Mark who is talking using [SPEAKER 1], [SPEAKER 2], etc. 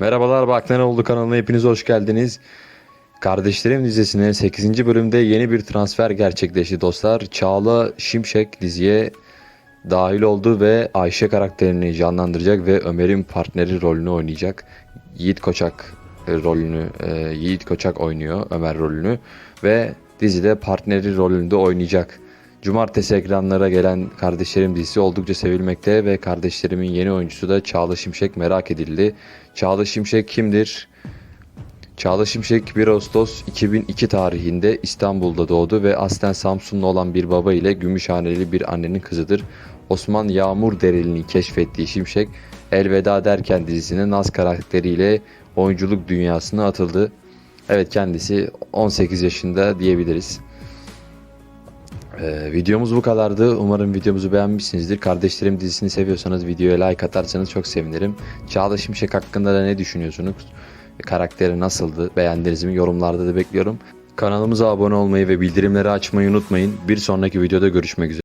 [SPEAKER 1] Merhabalar Bak Oldu kanalına hepiniz hoş geldiniz. Kardeşlerim dizisine 8. bölümde yeni bir transfer gerçekleşti dostlar. Çağla Şimşek diziye dahil oldu ve Ayşe karakterini canlandıracak ve Ömer'in partneri rolünü oynayacak. Yiğit Koçak e, rolünü, e, Yiğit Koçak oynuyor Ömer rolünü ve dizide partneri rolünde oynayacak. Cumartesi ekranlara gelen Kardeşlerim dizisi oldukça sevilmekte ve kardeşlerimin yeni oyuncusu da Çağla Şimşek merak edildi. Çağla Şimşek kimdir? Çağla Şimşek 1 Ağustos 2002 tarihinde İstanbul'da doğdu ve aslen Samsunlu olan bir baba ile Gümüşhaneli bir annenin kızıdır. Osman Yağmur Dereli'ni keşfettiği Şimşek, Elveda Derken dizisine Naz karakteriyle oyunculuk dünyasına atıldı. Evet kendisi 18 yaşında diyebiliriz. Ee, videomuz bu kadardı. Umarım videomuzu beğenmişsinizdir. Kardeşlerim dizisini seviyorsanız videoya like atarsanız çok sevinirim. Çağla Şimşek hakkında da ne düşünüyorsunuz? Karakteri nasıldı? Beğendiniz mi? Yorumlarda da bekliyorum. Kanalımıza abone olmayı ve bildirimleri açmayı unutmayın. Bir sonraki videoda görüşmek üzere.